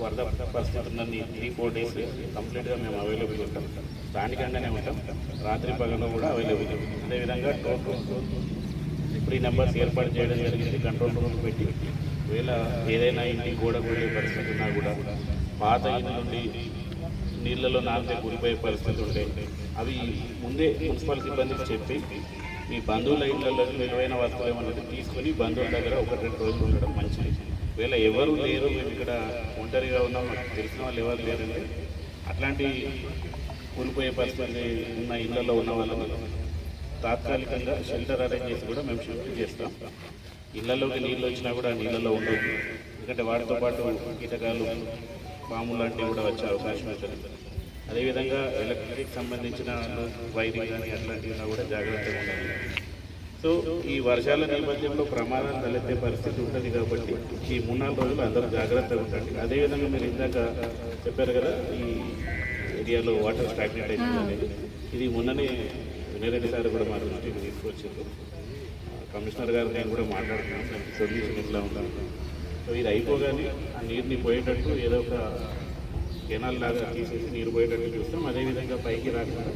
వరద పరిస్థితి ఉన్న త్రీ ఫోర్ డేస్ కంప్లీట్గా మేము అవైలబుల్ ఉంటాం. స్థానికంగానే ఉంటాం. రాత్రి పగలు కూడా అవైలబుల్ అదేవిధంగా టోటల్ ఇప్పుడు నెంబర్స్ ఏర్పాటు చేయడం జరిగింది. కంట్రోల్ రూమ్ పెట్టి. ఒకవేళ ఏదైనా ఇంటి గోడ కూడే పరిస్థితి ఉన్నా కూడా పాత ఇల్లు నుండి నీళ్ళలో నాలితే కూలిపోయే పరిస్థితి ఉంటే అవి ముందే మున్సిపల్ సిబ్బందికి చెప్పి మీ బంధువుల ఇళ్ళలో విలువైన వస్తువులు ఏమన్నది తీసుకొని బంధువుల దగ్గర ఒకటి రెండు రోజులు ఉండడం మంచిది. వేళ ఎవరు లేరు మేము ఇక్కడ ఒంటరిగా ఉన్నాం మాకు తెలిసిన వాళ్ళు ఎవరు లేరండి అట్లాంటి కూలిపోయే పరిస్థితి ఉన్న ఇళ్ళలో ఉన్న వాళ్ళని తాత్కాలికంగా షెల్టర్ అరేంజ్ చేసి కూడా మేము షిఫ్ట్ చేస్తాం. ఇళ్ళలోకి నీళ్ళు వచ్చినా కూడా నీళ్ళలో ఉండవు. ఎందుకంటే వాటితో పాటు కీటకాలు పాములు లాంటివి కూడా వచ్చే అవకాశం ఉంటుంది. అదేవిధంగా ఎలక్ట్రిక్ సంబంధించిన వైరింగ్ కానీ అట్లాంటివి కూడా జాగ్రత్తగా ఉండాలి. సో ఈ వర్షాల నేపథ్యంలో ప్రమాదాలు తలెత్తే పరిస్థితి ఉంటుంది కాబట్టి ఈ మూడు నాలుగు రోజులు అందరూ జాగ్రత్తగా ఉండండి. అదేవిధంగా మీరు ఇందాక చెప్పారు కదా ఈ ఏరియాలో వాటర్ స్టాగ్నెట్ అనేది. ఇది మొన్ననే వినయరెడ్డి సార్ కూడా మా దృష్టికి తీసుకొచ్చారు. కమిషనర్ గారు నేను కూడా మాట్లాడుతున్నాను సొల్యూషన్ ఎట్లా ఉండాలి. సో ఇది అయిపోగానే ఆ నీరుని పోయేటట్టు ఏదో ఒక కెనాల్ లాగా తీసేసి నీరు పోయేటట్టు చూస్తాం అదేవిధంగా పైకి రాకుండా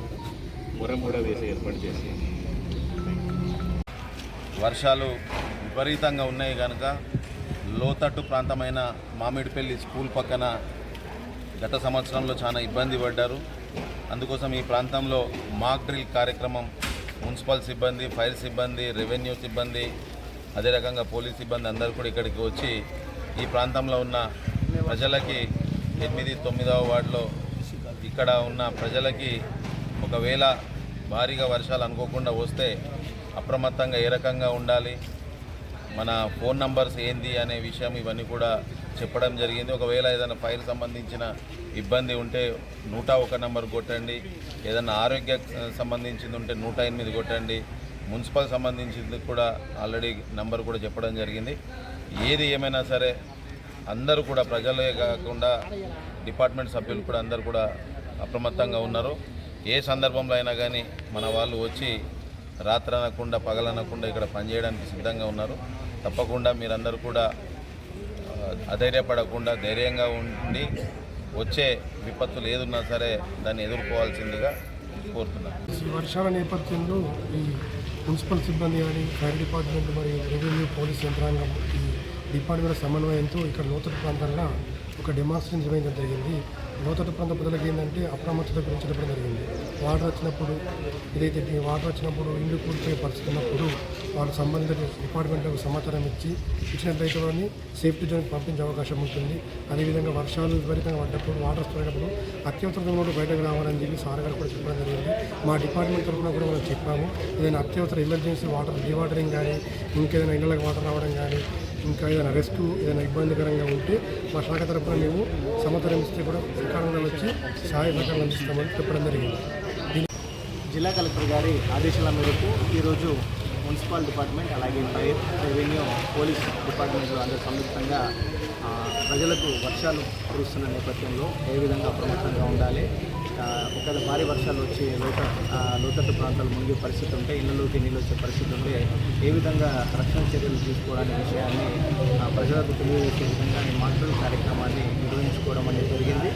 మురం కూడా వేసి ఏర్పాటు చేస్తాం వర్షాలు విపరీతంగా ఉన్నాయి కనుక లోతట్టు ప్రాంతమైన మామిడిపల్లి స్కూల్ పక్కన గత సంవత్సరంలో చాలా ఇబ్బంది పడ్డారు. అందుకోసం ఈ ప్రాంతంలో మాక్ డ్రిల్ కార్యక్రమం మున్సిపల్ సిబ్బంది ఫైర్ సిబ్బంది రెవెన్యూ సిబ్బంది అదే రకంగా పోలీస్ సిబ్బంది అందరూ కూడా ఇక్కడికి వచ్చి ఈ ప్రాంతంలో ఉన్న ప్రజలకి ఎనిమిది తొమ్మిదవ వార్డులో ఇక్కడ ఉన్న ప్రజలకి ఒకవేళ భారీగా వర్షాలు అనుకోకుండా వస్తే అప్రమత్తంగా ఏ రకంగా ఉండాలి? మన ఫోన్ నంబర్స్ ఏంది అనే విషయం ఇవన్నీ కూడా చెప్పడం జరిగింది. ఒకవేళ ఏదైనా ఫైర్ సంబంధించిన ఇబ్బంది ఉంటే నూట ఒక నంబర్ కొట్టండి. ఏదైనా ఆరోగ్య సంబంధించింది ఉంటే నూట ఎనిమిది కొట్టండి. మున్సిపల్ సంబంధించింది కూడా ఆల్రెడీ నంబర్ కూడా చెప్పడం జరిగింది. ఏది ఏమైనా సరే అందరూ కూడా ప్రజలే కాకుండా డిపార్ట్మెంట్ సభ్యులు కూడా అందరూ కూడా అప్రమత్తంగా ఉన్నారు. ఏ సందర్భంలో అయినా కానీ మన వాళ్ళు వచ్చి రాత్రి అనకుండా పగలనకుండా ఇక్కడ పనిచేయడానికి సిద్ధంగా ఉన్నారు. తప్పకుండా మీరందరూ కూడా అధైర్యపడకుండా ధైర్యంగా ఉండి వచ్చే విపత్తులు ఏదున్నా సరే దాన్ని ఎదుర్కోవాల్సిందిగా కోరుతున్నాను. వర్షాల నేపథ్యంలో ఈ మున్సిపల్ సిబ్బంది కానీ ఫైర్ డిపార్ట్మెంట్ మరియు రెవెన్యూ పోలీస్ యంత్రాంగం ఈ డిపార్ట్మెంట్ సమన్వయంతో ఇక్కడ లోతట్టు ప్రాంతాల్లో ఒక డెమాన్స్ట్రేషన్ నిర్వహించడం జరిగింది. లోతట్టు ప్రాంత ప్రజలకు ఏంటంటే అప్రమత్తత గురించి చెప్పడం జరిగింది. వాటర్ వచ్చినప్పుడు ఏదైతే వాటర్ వచ్చినప్పుడు ఇండ్లు కూలిపోయే పరిస్థితి ఉన్నప్పుడు వాళ్ళు సంబంధిత డిపార్ట్మెంట్లకు సమాచారం ఇచ్చి ఇచ్చినట్లయితే వారిని సేఫ్టీ జోన్కి పంపించే అవకాశం ఉంటుంది. అదేవిధంగా వర్షాలు విపరీతంగా పడ్డప్పుడు వాటర్ వస్తున్నప్పుడు అత్యవసర కూడా బయటకు రావాలని చెప్పి సార్ గారు కూడా చెప్పడం జరిగింది. మా డిపార్ట్మెంట్ తరఫున కూడా మనం చెప్పాము. ఏదైనా అత్యవసర ఎమర్జెన్సీ వాటర్ డివాటరింగ్ కానీ ఇంకేదైనా ఇళ్ళకి వాటర్ రావడం కానీ ఇంకా ఏదైనా రెస్క్యూ ఏదైనా ఇబ్బందికరంగా ఉంటే మా శాఖ తరఫున మేము సమాచారం ఇస్తే కూడా సకాలంలో వచ్చి సహాయ సహకారం అందిస్తామని చెప్పడం జరిగింది. జిల్లా కలెక్టర్ గారి ఆదేశాల మేరకు ఈరోజు మున్సిపల్ డిపార్ట్మెంట్ అలాగే ఫైర్ రెవెన్యూ పోలీస్ డిపార్ట్మెంట్లు అందరూ సంయుక్తంగా ప్రజలకు వర్షాలు కురుస్తున్న నేపథ్యంలో ఏ విధంగా అప్రమత్తంగా ఉండాలి ఒకవేళ భారీ వర్షాలు వచ్చి లోత లోతట్టు ప్రాంతాలు మునిగే పరిస్థితి ఉంటే ఇళ్ళలోకి నీళ్ళు వచ్చే పరిస్థితి ఉంటే ఏ విధంగా రక్షణ చర్యలు తీసుకోవడానికి విషయాన్ని ప్రజలకు తెలియజేసే విధంగా ఈ కార్యక్రమాన్ని నిర్వహించుకోవడం అనేది జరిగింది.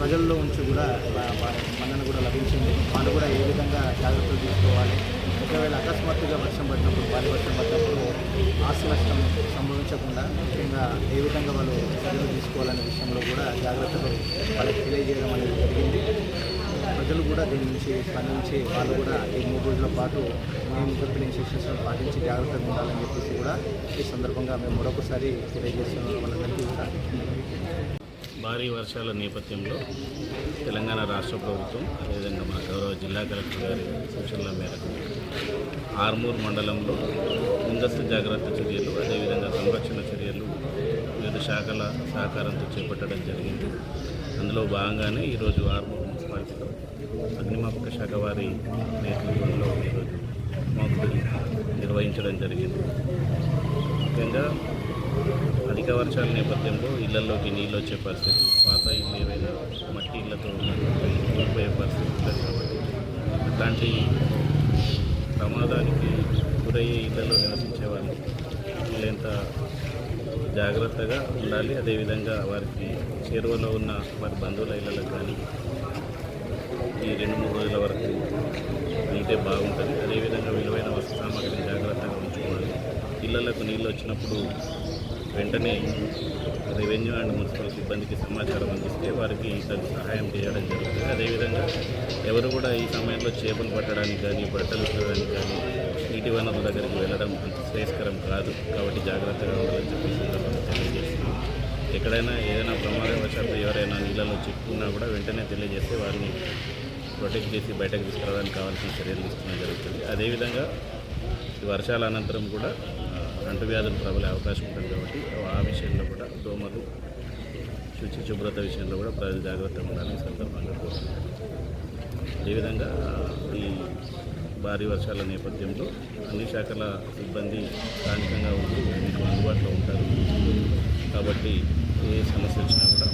ప్రజల్లో ఉంచి కూడా మన్నన కూడా లభించింది. వాళ్ళు కూడా ఏ విధంగా జాగ్రత్తలు తీసుకోవాలి? ఒకవేళ అకస్మాత్తుగా వర్షం పడినప్పుడు భారీ వర్షం పడినప్పుడు ఆస్తి నష్టం సంభవించకుండా ముఖ్యంగా ఏ విధంగా వాళ్ళు చర్యలు తీసుకోవాలనే విషయంలో కూడా జాగ్రత్తలు వాళ్ళకి తెలియజేయడం అనేది జరిగింది. ప్రజలు కూడా దీని నుంచి స్పందించి వాళ్ళు కూడా ఈ మూడు రోజుల పాటు మేము చెప్పిన ఇన్స్ట్రక్షన్స్ పాటించి జాగ్రత్తగా ఉండాలని చెప్పేసి కూడా ఈ సందర్భంగా మేము మరొకసారి తెలియజేస్తున్నాం వాళ్ళందరికీ కూడా. భారీ వర్షాల నేపథ్యంలో తెలంగాణ రాష్ట్ర ప్రభుత్వం అదేవిధంగా మన గౌరవ జిల్లా కలెక్టర్ గారి సూచనల మేరకు ఆర్మూర్ మండలంలో ముందస్తు జాగ్రత్త చర్యలు అదేవిధంగా సంరక్షణ చర్యలు వివిధ శాఖల సహకారంతో చేపట్టడం జరిగింది. అందులో భాగంగానే ఈరోజు ఆర్మూర్ మున్సిపాలిటీలో అగ్నిమాపక శాఖ వారి నేతృత్వంలో ఈరోజు మాకు నిర్వహించడం జరిగింది. ముఖ్యంగా అధిక వర్షాల నేపథ్యంలో ఇళ్ళలోకి నీళ్ళు వచ్చే పరిస్థితి పాత ఇల్లు ఏవైనా మట్టి ఇళ్ళతో కూలిపోయే పరిస్థితి ఉంటుంది కాబట్టి అట్లాంటి ప్రమాదానికి గురయ్యే ఇళ్ళలో నివసించే వాళ్ళు వీళ్ళంత జాగ్రత్తగా ఉండాలి. అదేవిధంగా వారికి చేరువలో ఉన్న వారి బంధువుల ఇళ్ళలకు కానీ ఈ రెండు మూడు రోజుల వరకు వెళ్తే బాగుంటుంది. అదేవిధంగా విలువైన వస్తు సామాగ్రిని జాగ్రత్తగా ఉంచుకోవాలి. ఇళ్ళకు నీళ్ళు వచ్చినప్పుడు వెంటనే రెవెన్యూ అండ్ మున్సిపల్ సిబ్బందికి సమాచారం అందిస్తే వారికి తగు సహాయం చేయడం జరుగుతుంది. అదేవిధంగా ఎవరు కూడా ఈ సమయంలో చేపలు పట్టడానికి కానీ బట్టలు ఉతకడానికి కానీ నీటి వనరుల దగ్గరికి వెళ్ళడం అంత శ్రేయస్కరం కాదు. కాబట్టి జాగ్రత్తగా ఉండాలని చెప్పి సందర్భంగా తెలియజేస్తున్నాం ఎక్కడైనా ఏదైనా ప్రమాదవశాత్తు ఎవరైనా నీళ్ళలో చిక్కున్నా కూడా వెంటనే తెలియజేస్తే వారిని ప్రొటెక్ట్ చేసి బయటకు తీసుకురావడానికి కావాల్సిన చర్యలు తీసుకోవడం జరుగుతుంది. అదేవిధంగా ఈ వర్షాల అనంతరం కూడా అంటువ్యాధులు ప్రబలే అవకాశం ఉంటుంది కాబట్టి ఆ విషయంలో కూడా దోమలు శుచి శుభ్రత విషయంలో కూడా ప్రజలు జాగ్రత్త ఉండాలని సందర్భంగా కోరుతున్నాను అదేవిధంగా ఈ భారీ వర్షాల నేపథ్యంలో అన్ని శాఖల సిబ్బంది స్థానికంగా ఉంటూ మీకు అందుబాటులో ఉంటారు. కాబట్టి ఏ సమస్య వచ్చినా కూడా